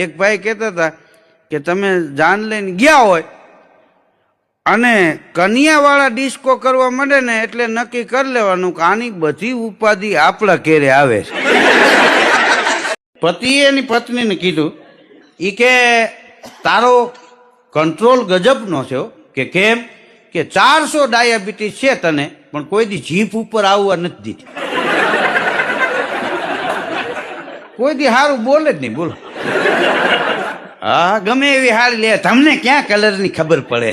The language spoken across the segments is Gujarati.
એક ભાઈ કહેતા હતા કે તમે જાન લઈને ગયા હોય અને કન્યાવાળા ડિસ્કો કરવા માંડે ને એટલે નક્કી કરી લેવાનું કે આની બધી ઉપાધિ આપણા ઘેરે આવે છે. પતિએ એની પત્નીને કીધું એ કે તારો કંટ્રોલ ગજબનો છે કે કેમ? કે ચારસો ડાયાબિટીસ છે તને, પણ કોઈ દી જીભ ઉપર આવવા નથી દીધી. કોઈ દી સારું બોલે જ નહીં, બોલો. હા ગમે એવી હારી લે. તમને ક્યાં કલરની ખબર પડે?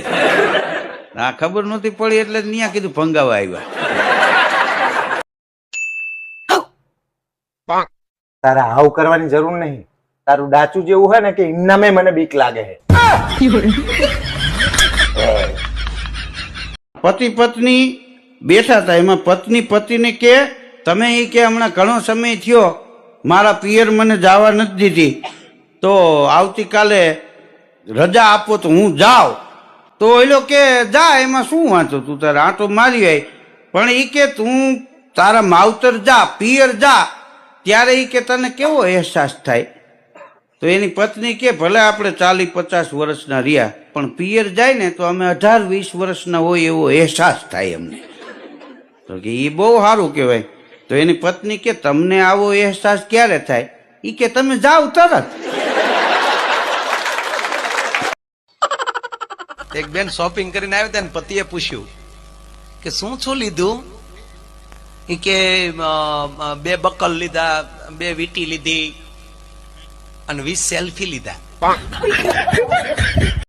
આ ખબર નહોતી પડી એટલે ત્યાં કીધું ફંગાવા આવ્યા. તારા હાવ કરવાની જરૂર નહીં. તારું ડાચું જેવું હોય ને કે ઇન્નામે મને બીક લાગે છે. પતિ પત્ની બેઠા હતા એમાં. પત્ની પતિને કે તમે એ કે હમણાં ઘણો સમય થયો. મારા પિયર મને જવા નથી દીધી. તો આવતીકાલે રજા આપો તો હું જાઉં. તો એ લોકો કે જા, એમાં શું વાંચો તું તારે આંટો મારી આવી પણ એ કે તું તારા માવતર જા, પિયર જા. ત્યારે એ કે તને કેવો અહેસાસ થાય? તો એની પત્ની કે, ભલે આપણે ચાલી પચાસ વર્ષના રહ્યા, પણ પિયર જાય ને તો અમે અઢાર, વીસ વર્ષના હોય એવો અહેસાસ થાય અમને. તો કે એ બહુ સારું કહેવાય. તો એની પત્ની કે, તમને આવો અહેસાસ ક્યારે થાય? એ કે, તમે જાઓ તરત. એક બેન શોપિંગ કરીને આવ્યા ત્યાં પતિએ પૂછ્યું કે શું શું લીધું? એ કે બે બકલ લીધા, બે વીટી લીધી અને વીસ સેલ્ફી લીધા.